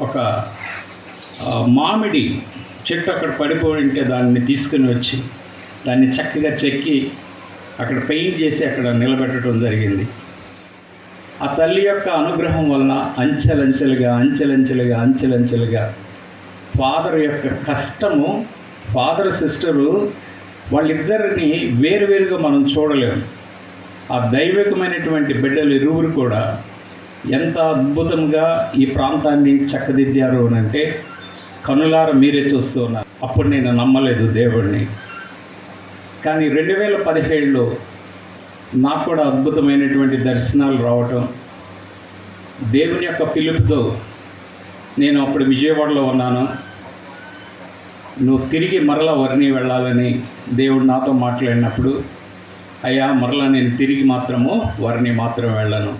ఒక మామిడి చెట్టు అక్కడ పడిపోయి ఉంటే దాన్ని తీసుకుని వచ్చి దాన్ని చక్కగా చెక్కి అక్కడ పెయింట్ చేసి అక్కడ నిలబెట్టడం జరిగింది. ఆ తల్లి యొక్క అనుగ్రహం వలన అంచెలంచెలుగా అంచెలంచెలుగా అంచెలంచెలుగా ఫాదర్ యొక్క కష్టము ఫాదర్ సిస్టరు వాళ్ళిద్దరిని వేరువేరుగా మనం చూడలేము. ఆ దైవికమైనటువంటి బిడ్డలు ఇరువురు కూడా ఎంత అద్భుతంగా ఈ ప్రాంతాన్ని చక్కదిద్దారు అని అంటే కనులార మీరే చూస్తూ ఉన్నారు. అప్పుడు నేను నమ్మలేదు దేవుడిని కానీ రెండు వేల పదిహేడులో నాకు కూడా అద్భుతమైనటువంటి దర్శనాలు రావటం దేవుని యొక్క పిలుపుతో నేను అప్పుడు విజయవాడలో ఉన్నాను. నువ్వు తిరిగి మరలా వర్ణి వెళ్ళాలని దేవుడు నాతో మాట్లాడినప్పుడు అయ్యా మరలా నేను తిరిగి మాత్రము వర్ణి మాత్రం వెళ్ళను.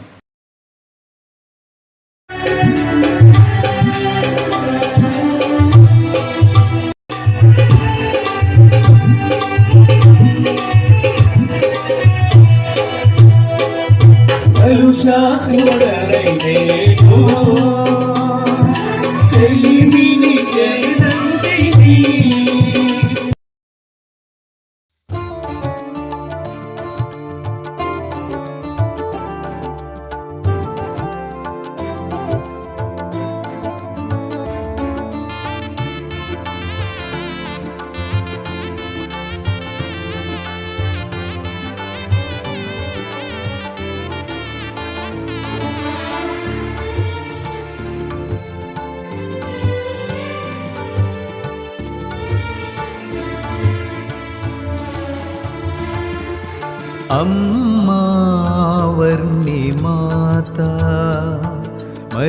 Oh,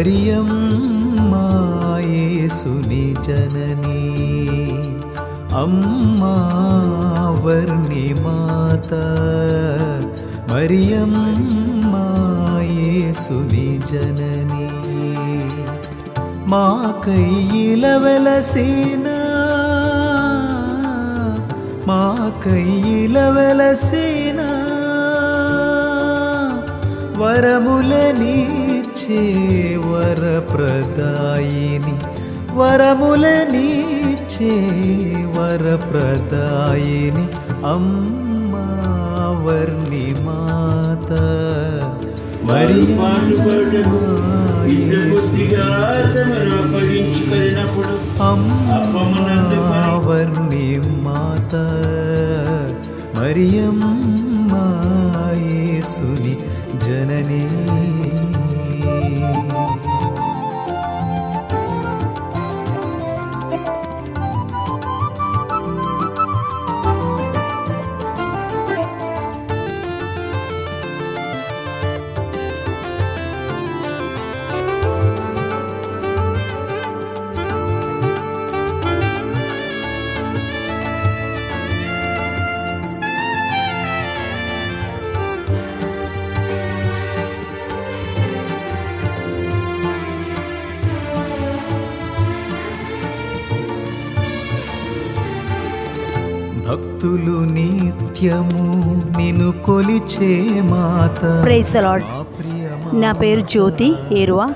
మరియం మాయేసుని జనని. అమ్మా వర్ణి మాత. మరియం మాయేసుని జనని. మా కయ్యిల వెలసేనా మా కయ్యిల వెలసేనా వరములనిచ్చే వరప్రదాయిని వరములనిచ్చే వరప్రదాయిని అమ్మా వర్ణి మాత. మరి అమ్మవర్ణి మాత. మరియమ్మా యేసుని జననీ భక్తులు నిత్యము నిన్ను కొలిచే మాత. ప్రైజ్ ద లార్డ్ నా పేరు జ్యోతి ఏరువా.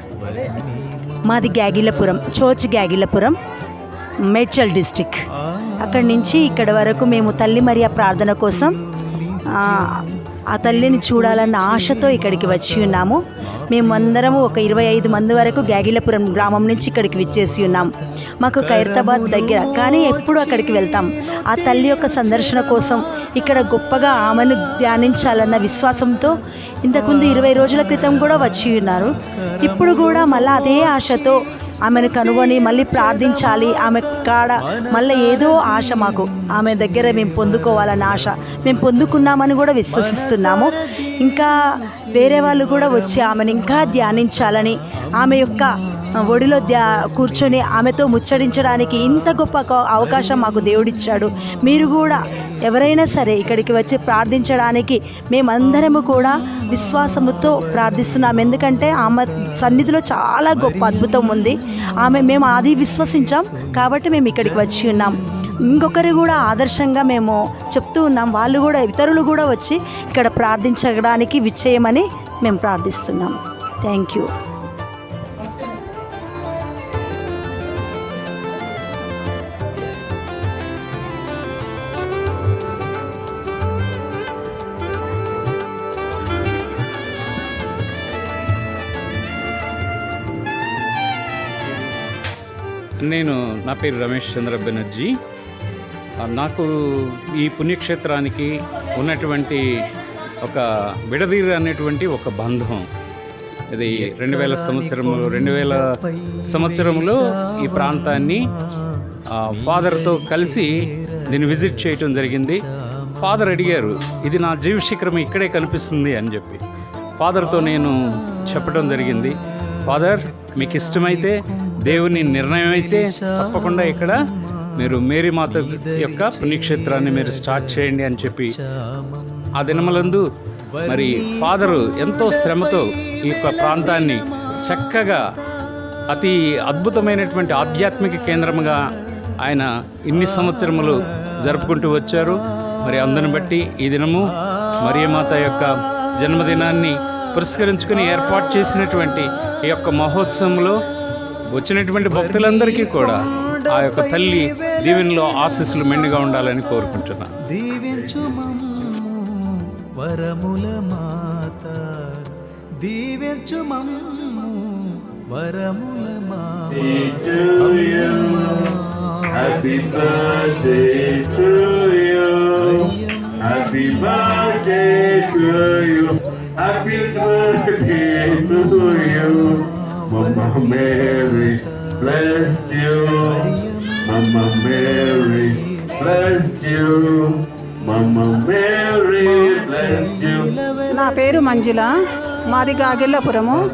మాది గ్యాగిలపురం చోచ్ గ్యాగిలపురం మేడ్చల్ డిస్టిక్. అక్కడి నుంచి ఇక్కడ వరకు మేము తల్లి మరియా ప్రార్థన కోసం ఆ తల్లిని చూడాలన్న ఆశతో ఇక్కడికి వచ్చి ఉన్నాము. మేమందరము ఒక ఇరవై ఐదు మంది వరకు గ్యాగిలపురం గ్రామం నుంచి ఇక్కడికి విచ్చేసి ఉన్నాం. మాకు ఖైరతాబాద్ దగ్గర కానీ ఎప్పుడు అక్కడికి వెళ్తాం. ఆ తల్లి యొక్క సందర్శన కోసం ఇక్కడ గొప్పగా ఆమెను ధ్యానించాలన్న విశ్వాసంతో ఇంతకుముందు ఇరవై రోజుల క్రితం కూడా వచ్చి ఉన్నారు. ఇప్పుడు కూడా మళ్ళీ అదే ఆశతో ఆమెను కనుగొని మళ్ళీ ప్రార్థించాలి. ఆమె కాడ మళ్ళీ ఏదో ఆశ మాకు. ఆమె దగ్గర మేము పొందుకోవాలని ఆశ. మేము పొందుకున్నామని కూడా విశ్వసిస్తున్నాము. ఇంకా వేరే వాళ్ళు కూడా వచ్చి ఆమెను ఇంకా ధ్యానించాలని ఆమె యొక్క ఒడిలో ధ్యా కూర్చొని ఆమెతో ముచ్చడించడానికి ఇంత గొప్ప అవకాశం మాకు దేవుడిచ్చాడు. మీరు కూడా ఎవరైనా సరే ఇక్కడికి వచ్చి ప్రార్థించడానికి మేమందరము కూడా విశ్వాసముతో ప్రార్థిస్తున్నాం. ఎందుకంటే ఆమె సన్నిధిలో చాలా గొప్ప అద్భుతం ఉంది. ఆమె మేము అది విశ్వసించాం కాబట్టి మేము ఇక్కడికి వచ్చి ఉన్నాం. ఇంకొకరు కూడా ఆదర్శంగా మేము చెప్తూ ఉన్నాం. వాళ్ళు కూడా ఇతరులు కూడా వచ్చి ఇక్కడ ప్రార్థించడానికి విచ్చేయమని మేము ప్రార్థిస్తున్నాం. థ్యాంక్ యూ నేను నా పేరు రమేష్ చంద్ర బెనర్జీ. నాకు ఈ పుణ్యక్షేత్రానికి ఉన్నటువంటి ఒక విడదీర అనేటువంటి ఒక బంధం. ఇది రెండు వేల సంవత్సరము రెండు వేల సంవత్సరంలో ఈ ప్రాంతాన్ని ఫాదర్తో కలిసి దీన్ని విజిట్ చేయటం జరిగింది. ఫాదర్ అడిగారు ఇది నా జీవ శిఖరం ఇక్కడే కనిపిస్తుంది అని చెప్పి. ఫాదర్తో నేను చెప్పడం జరిగింది. ఫాదర్ మీకు ఇష్టమైతే దేవుని నిర్ణయం అయితే తప్పకుండా ఇక్కడ మీరు మేరీ మాత యొక్క పుణ్యక్షేత్రాన్ని మీరు స్టార్ట్ చేయండి అని చెప్పి ఆ దినములందు మరి ఫాదరు ఎంతో శ్రమతో ఈ యొక్క ప్రాంతాన్ని చక్కగా అతి అద్భుతమైనటువంటి ఆధ్యాత్మిక కేంద్రముగా ఆయన ఇన్ని సంవత్సరములు జరుపుకుంటూ వచ్చారు. మరి అందుని బట్టి ఈ దినము మరియమాత యొక్క జన్మదినాన్ని పురస్కరించుకుని ఏర్పాటు చేసినటువంటి ఈ యొక్క మహోత్సవంలో వచ్చినటువంటి భక్తులందరికీ కూడా ఆ యొక్క తల్లి దీవెనలో ఆశీస్సులు మెండుగా ఉండాలని కోరుకుంటున్నాను వరముల మాత వరముల మాత Happy birthday to you. నా పేరు మంజుల. మాది గాగిల్లపురము.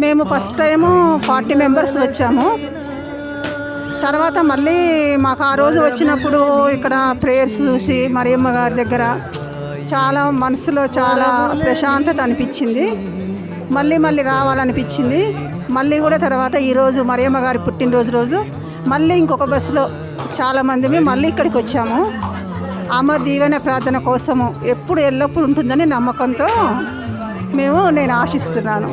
మేము ఫస్ట్ టైము ఫార్టీ మెంబర్స్ వచ్చాము. తర్వాత మళ్ళీ మాకు ఆ రోజు వచ్చినప్పుడు ఇక్కడ ప్రేయర్స్ చూసి మరియమ్మ గారి దగ్గర చాలా మనసులో చాలా ప్రశాంతత అనిపించింది. మళ్ళీ మళ్ళీ రావాలనిపించింది. మళ్ళీ కూడా తర్వాత ఈరోజు మరియమ్మ గారి పుట్టినరోజు రోజు. మళ్ళీ ఇంకొక బస్సులో చాలామంది మళ్ళీ ఇక్కడికి వచ్చాము. అమ్మ దీవెన ప్రార్థన కోసము ఎప్పుడు ఎల్లప్పుడు ఉంటుందని నమ్మకంతో మేము నేను ఆశిస్తున్నాను.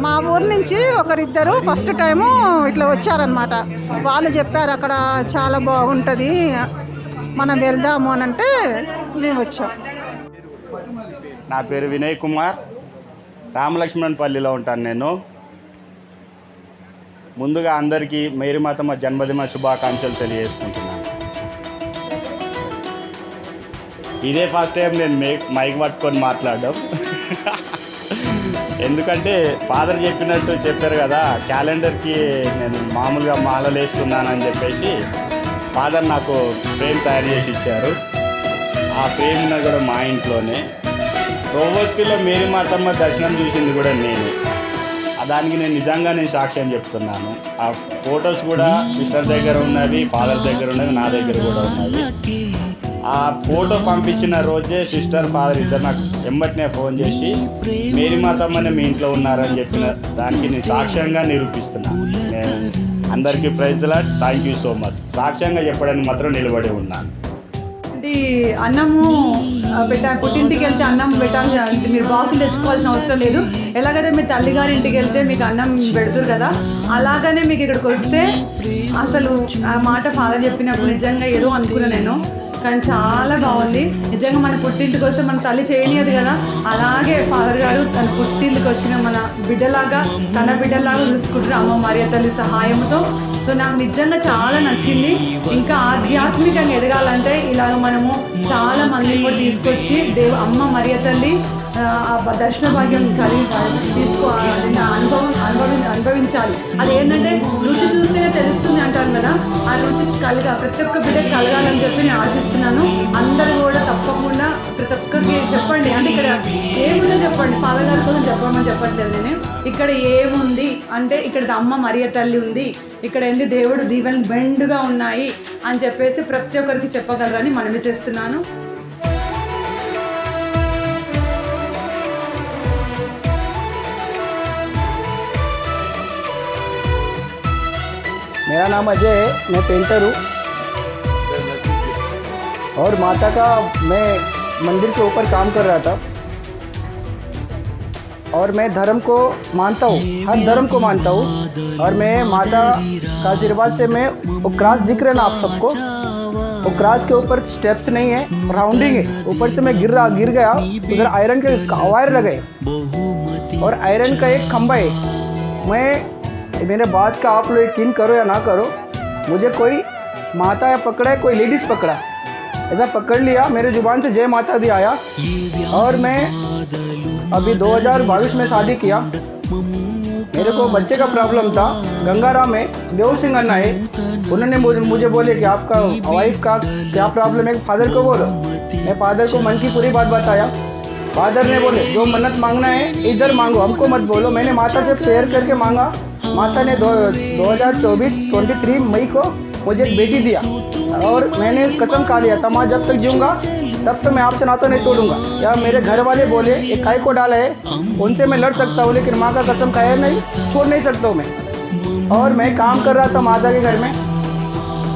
మా ఊరి నుంచి ఒకరిద్దరు ఫస్ట్ టైము ఇట్లా వచ్చారనమాట వాళ్ళు చెప్పారు అక్కడ చాలా బాగుంటుంది. మనం వెళ్దాము అని అంటే మేము వచ్చాం నా పేరు వినయ్ కుమార్. రామలక్ష్మణపల్లిలో ఉంటాను నేను. ముందుగా అందరికీ మేరీమాతమ్మ జన్మదిన శుభాకాంక్షలు తెలియజేసుకుంటున్నాను. ఇదే ఫస్ట్ టైం నేను మే మైక్ పట్టుకొని మాట్లాడడం. ఎందుకంటే ఫాదర్ చెప్పినట్టు చెప్పారు కదా క్యాలెండర్కి నేను మామూలుగా మాలలు వేసుకున్నానని చెప్పేసి ఫాదర్ నాకు ఫ్రేమ్ తయారు చేసి ఇచ్చారు. ఆ ప్రేమిన కూడా మా ఇంట్లోనే. రోవత్తిలో మేరీ మాతమ్మ దర్శనం చూసింది కూడా నేను. దానికి నేను నిజంగా నేను సాక్ష్యం చెప్తున్నాను. ఆ ఫొటోస్ కూడా సిస్టర్ దగ్గర ఉన్నది ఫాదర్ దగ్గర ఉన్నది నా దగ్గర కూడా ఉన్నది ఆ ఫోటో పంపించిన రోజే సిస్టర్ ఫాదర్ ఇద్దరు నాకు ఎమ్మటినే ఫోన్ చేసి మేరీ మాతమ్మని మీ ఇంట్లో ఉన్నారని చెప్పిన దానికి నేను సాక్ష్యంగా నిరూపిస్తున్నాను. నేను అందరికీ ప్రైజ్లా థ్యాంక్ యూ సో మచ్. సాక్ష్యంగా చెప్పడానికి మాత్రం నిలబడి ఉన్నాను. ఏంటి అన్నము పెట్టా పుట్టింటికి వెళ్తే అన్నం పెట్టాల్సిన మీరు బాక్సులు తెచ్చుకోవాల్సిన అవసరం లేదు. ఎలాగైతే మీ తల్లిగారి ఇంటికి వెళ్తే మీకు అన్నం పెడుతురు కదా అలాగనే మీకు ఇక్కడికి వస్తే అసలు ఆ మాట ఫాదర్ చెప్పినప్పుడు నిజంగా ఏదో అనుకున్నా నేను. కానీ చాలా బాగుంది. నిజంగా మన పుట్టింటికి వస్తే మన తల్లి చేయనియదు కదా. అలాగే ఫాదర్ గారు తన పుట్టింటికి వచ్చిన మన బిడ్డలాగా తన బిడ్డలాగా చూసుకుంటారు అమ్మ మరియ తల్లి సహాయంతో సో నాకు నిజంగా చాలా నచ్చింది. ఇంకా ఆధ్యాత్మికంగా ఎదగాలంటే ఇలాగ మనము చాలా మందిని కూడా తీసుకొచ్చి దేవు అమ్మ మరియ తల్లి దర్శన భాగ్యం కలిగి తీసుకో అనుభవం అనుభవి అనుభవించాలి. అది ఏంటంటే రుచి చూస్తేనే తెలుస్తుంది అంటారు కదా. ఆ రుచి కలగ ప్రతి ఒక్క బిడ్డ కలగాలని చెప్పి నేను ఆశిస్తున్నాను. అందరూ కూడా తప్పకుండా ప్రతి ఒక్కరికి చెప్పండి. అంటే ఇక్కడ ఏముందో చెప్పండి. పాలగారు కోసం చెప్పమని చెప్పట్లేదు నేను. ఇక్కడ ఏముంది? అంటే ఇక్కడ అమ్మ మరియ తల్లి ఉంది. ఇక్కడ ఏంది? దేవుడు దీవెన బెండుగా ఉన్నాయి అని చెప్పేసి ప్రతి ఒక్కరికి చెప్పగలరని మనవి చేస్తున్నాను. मेरा नाम अजय है, मैं पेंटर हूँ। और माता का मैं मंदिर के ऊपर काम कर रहा था। और मैं धर्म को मानता हूँ, हर धर्म को मानता हूँ। और मैं माता का आशीर्वाद से मैं वो क्रॉस दिख रहे ना आप सबको। वो क्रॉस के ऊपर स्टेप्स नहीं है राउंडिंग है। ऊपर से मैं गिर रहा, गिर गया, उधर आयरन के वायर लगे। और आयरन का एक खंभा है। मैं मेरे बात का आप लोग यकीन करो या ना करो, मुझे कोई माता या पकड़ा है कोई लेडीज़ पकड़ा। ऐसा पकड़ लिया, मेरे ज़ुबान से जय माता दी आया। और मैं अभी 2022 में शादी किया। मेरे को बच्चे का प्रॉब्लम था, गंगाराम में, देव सिंह अन्ना है। उन्होंने मुझे बोले कि आपका वाइफ का क्या प्रॉब्लम है? फादर को बोलो। मैं फादर को मन की पूरी बात बताया। फादर ने बोले, जो मन्नत मांगना है, इधर मांगो, हमको मत बोलो। मैंने माता से प्रेयर करके मांगा। माता ने दो हज़ार चौबीस, ट्वेंटी थ्री मई को मुझे एक बेटी दिया। और मैंने कसम खा लिया था माँ जब तक जीऊँगा, तब तक मैं आपसे नाता नहीं तोड़ूँगा। या मेरे घर वाले बोले, एक काय को डाला है, उनसे मैं लड़ सकता हूँ, लेकिन माँ का कसम खाया नहीं, छोड़ नहीं सकता हूँ मैं। और मैं काम कर रहा था माता के घर में,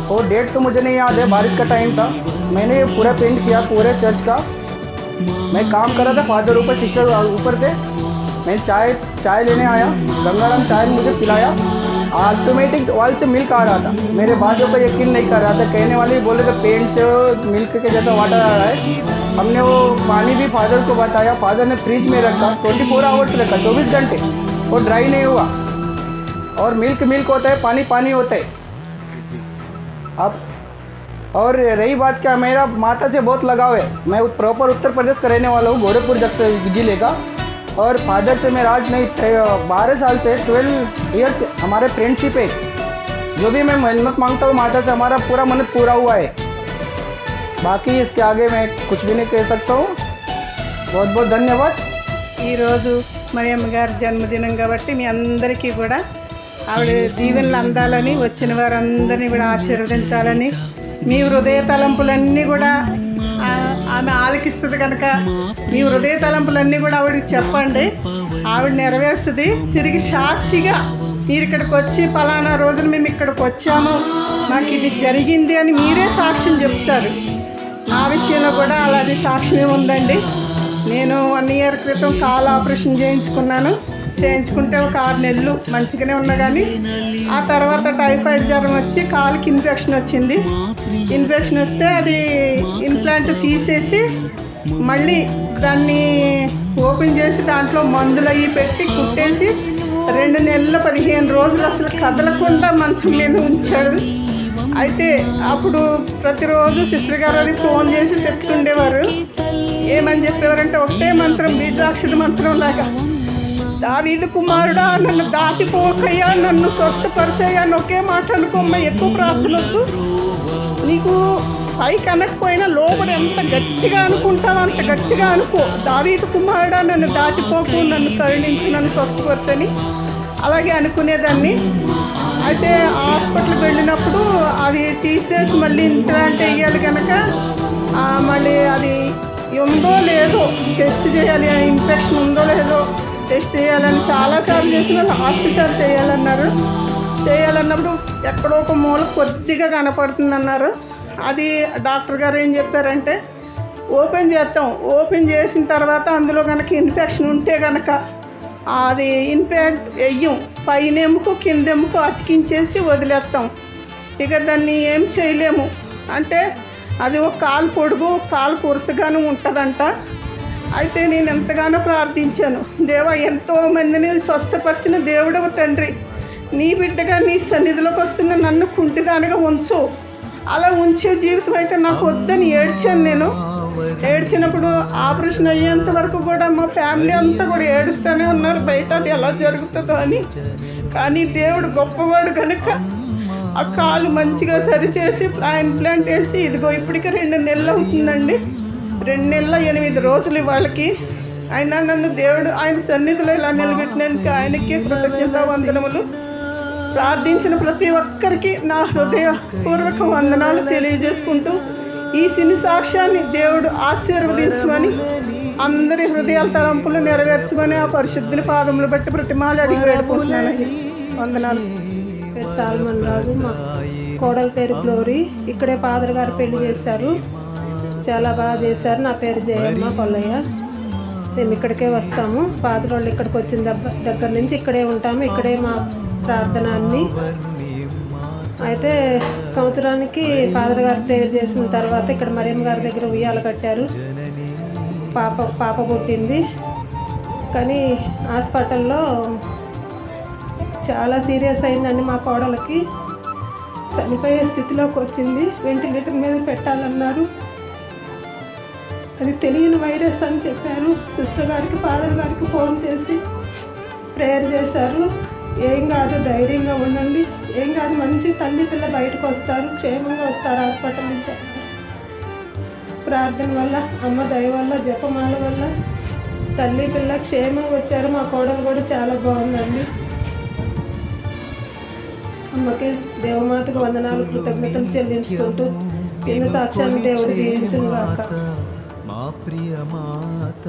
और डेट तो मुझे नहीं याद है, बारिश का टाइम था। मैंने पूरा पेंट किया, पूरे चर्च का। मैं काम कर रहा था, फादर ऊपर सिस्टर ऊपर थे। मैं चाय चाय लेने आया। गंगाराम चाय मुझे पिलाया। ऑटोमेटिक वाल से मिल्क आ रहा था। मेरे बातों पर यकीन नहीं कर रहा था। कहने वाले बोले थे पेंट से मिल्क के जैसा वाटर आ रहा है। हमने वो पानी भी फादर को बताया। फादर ने फ्रिज में रखा। ट्वेंटी फोर आवर्स रखा। चौबीस घंटे। वो ड्राई नहीं हुआ। और मिल्क मिल्क होता है, पानी पानी होता है। अब, और रही बात क्या? मेरा माता से बहुत लगाव है। मैं प्रॉपर उत्तर प्रदेश का रहने वाला हूँ। गोरखपुर ज़िले का। और फादर से मेरा आज नहीं बारह साल से ट्वेल्व ईयर्स हमारे फ्रेंडशिप है जो भी मैं मन्नत मांगता हूँ माता से हमारा पूरा मन्नत पूरा हुआ है बाकी इसके आगे मैं कुछ भी नहीं कह सकता हूँ बहुत बहुत धन्यवाद ఈరోజు మరియమ్మ గారి జన్మదినం కాబట్టి మీ అందరికీ కూడా ఆవిడ దీవెనలు అందాలని వచ్చిన వారందరినీ కూడా ఆశీర్వదించాలని మీ హృదయ తలంపులన్నీ కూడా ఆ- ఆమె ఆలకిస్తుంది కనుక మీ హృదయ తలంపులన్నీ కూడా ఆవిడకి చెప్పండి. ఆవిడ నెరవేరుస్తుంది. తిరిగి సాక్షిగా మీరు ఇక్కడికి వచ్చి పలానా రోజున మేము ఇక్కడికి వచ్చాము. మాకు ఇది జరిగింది అని మీరే సాక్ష్యం చెప్తారు. నా విషయంలో కూడా అలాంటి సాక్ష్యం ఉందండి. నేను వన్ ఇయర్ క్రితం కాల్ ఆపరేషన్ చేయించుకున్నాను. చేయించుకుంటే ఒక ఆరు నెలలు మంచిగానే ఉన్నా కానీ ఆ తర్వాత టైఫాయిడ్ జ్వరం వచ్చి కాలుకి ఇన్ఫెక్షన్ వచ్చింది. ఇన్ఫెక్షన్ వస్తే అది ఇంప్లాంట్ తీసేసి మళ్ళీ దాన్ని ఓపెన్ చేసి దాంట్లో మందులు అవి పెట్టి కుట్టేసి రెండు నెలల పదిహేను రోజులు అసలు కదలకుండా మంచం మీద ఉంచాడు. అయితే అప్పుడు ప్రతిరోజు సిస్టర్ గారు అది ఫోన్ చేసి చెప్తుండేవారు. ఏమని చెప్పేవారంటే ఒకటే మంత్రం బీజాక్షర మంత్రం లాగా. దావీదు కుమారుడా నన్ను దాటిపోకయ్యా నన్ను స్వస్థపరిచయ్యా అని ఒకే మాట అనుకోమ్మా ఎక్కువ ప్రార్థన నీకు పైకి అనకపోయినా లోపల ఎంత గట్టిగా అనుకుంటావో అంత గట్టిగా అనుకో. దావీదు కుమారుడా నన్ను దాటిపోకు నన్ను కరుణించి నన్ను స్వస్థపరచని అలాగే అనుకునేదాన్ని. అయితే హాస్పిటల్కి వెళ్ళినప్పుడు అవి తీసేసి మళ్ళీ ఇంప్లాంట్ వేయాలి కనుక మళ్ళీ అది ఉందో లేదో టెస్ట్ చేయాలి ఇన్ఫెక్షన్ ఉందో లేదో టెస్ట్ చేయాలని చాలాసార్లు చేసిన లాస్ట్ సార్ చేయాలన్నారు. చేయాలన్నప్పుడు ఎక్కడో ఒక మూల కొద్దిగా కనపడుతుందన్నారు. అది డాక్టర్ గారు ఏం చెప్పారంటే ఓపెన్ చేస్తాం. ఓపెన్ చేసిన తర్వాత అందులో కనుక ఇన్ఫెక్షన్ ఉంటే కనుక అది ఇన్ఫెక్ట్ వెయ్యం పైన ఎముక కింద అతికించేసి వదిలేస్తాం. ఇక దాన్ని ఏం చేయలేము. అంటే అది ఒక కాలు పొడుగు ఒక కాలు కురుసగాను ఉంటుందంట. అయితే నేను ఎంతగానో ప్రార్థించాను. దేవా ఎంతో మందిని స్వస్థపరిచిన దేవుడవ తండ్రి. నీ బిడ్డగా నీ సన్నిధిలోకి వస్తున్న నన్ను కుంటిదానిగా ఉంచు. అలా ఉంచే జీవితం అయితే నాకు వద్దని ఏడ్చాను నేను. ఏడ్చినప్పుడు ఆపరేషన్ అయ్యేంత వరకు కూడా మా ఫ్యామిలీ అంతా కూడా ఏడుస్తూనే ఉన్నారు. బయట అది ఎలా జరుగుతుందో అని. కానీ దేవుడు గొప్పవాడు కనుక ఆ కాలు మంచిగా సరిచేసి ఇంప్లాంట్ వేసి ఇదిగో ఇప్పటికి రెండు నెలలు అవుతుందండి. రెండు నెలల ఎనిమిది రోజులు వాళ్ళకి. అయినా నన్ను దేవుడు ఆయన సన్నిధిలో ఇలా నిలబెట్టినందుకు ఆయనకి కృతజ్ఞత వందనములు ప్రార్థించిన ప్రతి ఒక్కరికి నా హృదయపూర్వక వందనాలు తెలియజేసుకుంటూ ఈ సిని సాక్ష్యాన్ని దేవుడు ఆశీర్వదించమని అందరి హృదయాల తలంపులు నెరవేర్చమని ఆ పరిశుద్ధుని పాదములు బట్టి ప్రతిమాలు అడిగి వెళ్ళిపోతున్నానండి వందనాలు. సాల్మన్ రాజు మా కోడల పేరు గ్లోరీ. ఇక్కడే ఫాదర్ గారు పెళ్ళి చేశారు. చాలా బాగా చేశారు. నా పేరు జయమ్మ కొల్లయ్య. మేము ఇక్కడికే వస్తాము. ఫాదర్ వాళ్ళు ఇక్కడికి వచ్చిన దగ్గ దగ్గర నుంచి ఇక్కడే ఉంటాము. ఇక్కడే మా ప్రార్థన అన్ని అయితే సంవత్సరానికి ఫాదర్ గారు ప్రేయర్ చేసిన తర్వాత ఇక్కడ మరియమ్మ గారి దగ్గర ఉయ్యాల కట్టారు. పాప పాప పుట్టింది. కానీ హాస్పిటల్లో చాలా సీరియస్ అయిందండి మా కోడలకి. చనిపోయే స్థితిలోకి వచ్చింది. వెంటిలేటర్ మీద పెట్టాలన్నారు. అది తెలియని వైరస్ అని చెప్పారు. సిస్టర్ గారికి ఫాదర్ గారికి ఫోన్ చేసి ప్రేయర్ చేశారు. ఏం కాదు ధైర్యంగా ఉండండి. ఏం కాదు మంచి తల్లి పిల్ల బయటకు వస్తారు క్షేమంగా వస్తారు హాస్పిటల్ నుంచి. ప్రార్థన వల్ల అమ్మ దయ వల్ల జపమాల వల్ల తల్లి పిల్ల క్షేమంగా వచ్చారు. మా కోడలు కూడా చాలా బాగుందండి. అమ్మకి దేవమాతకు వందనాలు కృతజ్ఞతలు చెల్లించుకుంటూ కింద సాక్ష్యాన్ని దేవుడు దీవించును గాక మా ప్రియ మాత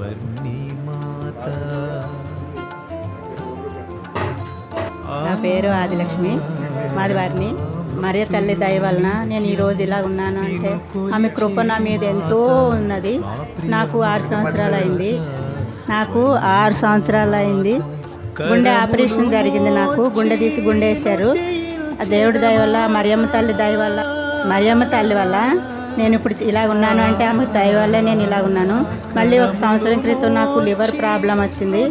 వర్ణి మాత. నా పేరు ఆదిలక్ష్మి. మాది వారిని. మరియ తల్లి దయ వలన నేను ఈరోజు ఇలా ఉన్నాను అంటే ఆమె కృప నా మీద ఎంతో ఉన్నది. నాకు ఆరు సంవత్సరాలు అయింది. నాకు ఆరు సంవత్సరాలు అయింది. గుండె ఆపరేషన్ జరిగింది నాకు. గుండె తీసి గుండె వేశారు. ఆ దేవుడి దయ వల్ల మరియమ్మ తల్లి దయ వల్ల మరియమ్మ తల్లి వల్ల నేను ఇప్పుడు ఇలా ఉన్నాను అంటే ఆమె దయ వల్లే నేను ఇలా ఉన్నాను. మళ్ళీ ఒక సంవత్సరం క్రితం నాకు లివర్ ప్రాబ్లం వచ్చింది.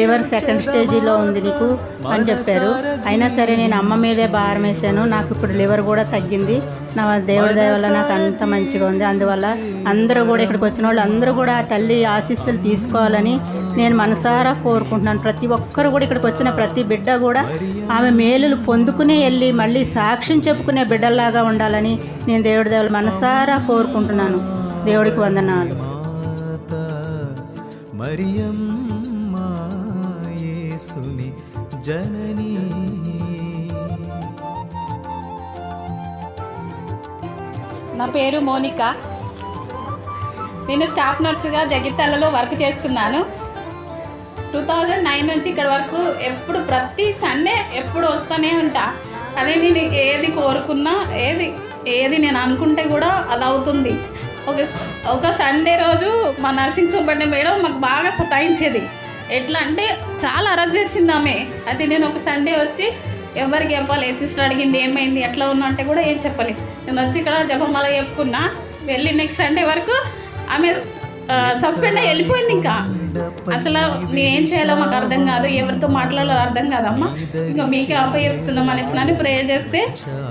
లివర్ సెకండ్ స్టేజీలో ఉంది నీకు అని చెప్పారు. అయినా సరే నేను అమ్మ మీదే భారం వేసాను నాకు ఇప్పుడు లివర్ కూడా తగ్గింది. నా దేవుడి దయ వల్ల నాకు అంత మంచిగా ఉంది. అందువల్ల అందరూ కూడా ఇక్కడికి వచ్చిన వాళ్ళు అందరూ కూడా ఆ తల్లి ఆశీస్సులు తీసుకోవాలని నేను మనసారా కోరుకుంటున్నాను. ప్రతి ఒక్కరు కూడా ఇక్కడికి వచ్చిన ప్రతి బిడ్డ కూడా ఆమె మేలులు పొందుకునే వెళ్ళి మళ్ళీ సాక్ష్యం చెప్పుకునే బిడ్డల్లాగా ఉండాలని నేను దేవుడి దేవుడు మనసారా కోరుకుంటున్నాను. దేవుడికి వందనాలు. మాత మరియమ్మ యేసుని జననీ. నా పేరు మోనిక. నేను స్టాఫ్ నర్సుగా జగిత్యాలలో వర్క్ చేస్తున్నాను. టూ థౌజండ్ నైన్ నుంచి ఇక్కడ వరకు ఎప్పుడు ప్రతి సండే ఎప్పుడు వస్తూనే ఉంటా. కానీ నేను ఏది కోరుకున్నా ఏది ఏది నేను అనుకుంటే కూడా అది అవుతుంది. ఒక ఒక సండే రోజు మా నర్సింగ్ సూపరింటెండెంట్ మేడం మాకు బాగా సతాయించేది. ఎట్లా అంటే చాలా అరెస్ట్ చేసింది ఆమె. అయితే నేను ఒక సండే వచ్చి ఎవరికి చెప్పాలి? ఏ సిస్టర్ అడిగింది ఏమైంది ఎట్లా ఉన్నా అంటే కూడా ఏం చెప్పాలి. నేను వచ్చి ఇక్కడ జపమాల చెప్పుకున్నా. వెళ్ళి నెక్స్ట్ సండే వరకు ఆమె సస్పెండ్ అయ్యి వెళ్ళిపోయింది ఇంకా. అసలు నేను ఏం చేయాలో మాకు అర్థం కాదు ఎవరితో మాట్లాడాలో అర్థం కాదమ్మా. ఇంకా మీకే అప్ప చెప్తున్నాం అనేసి అని ప్రేయర్ చేస్తే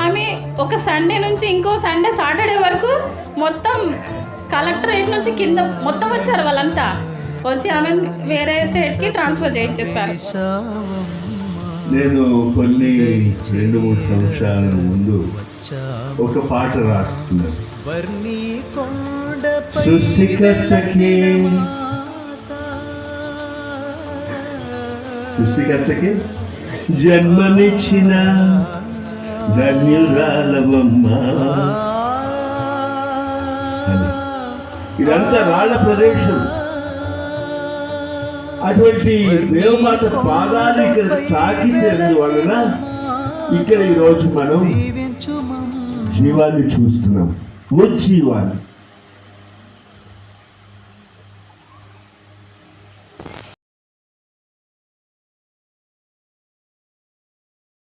ఆమె ఒక సండే నుంచి ఇంకో సండే సాటర్డే వరకు మొత్తం కలెక్టరేట్ నుంచి కింద మొత్తం వచ్చారు వాళ్ళంతా. వచ్చి ఆమె వేరే స్టేట్కి ట్రాన్స్ఫర్ చేయించేస్తారు. నేను కొన్ని రెండు మూడు సంవత్సరాల ముందు ఒక పాట రాస్తున్నాను సృష్టికర్తకి జన్మనిచ్చిన ధన్యురాలవమ్మ. ఇదంతా రాళ్ళ ప్రదేశం. అటువంటి దేవమాత పాదాలు ఇక్కడ తాకినందువలన ఇక్కడ ఈరోజు మనం జీవాన్ని చూస్తున్నాం. ఉజ్జీవాన్ని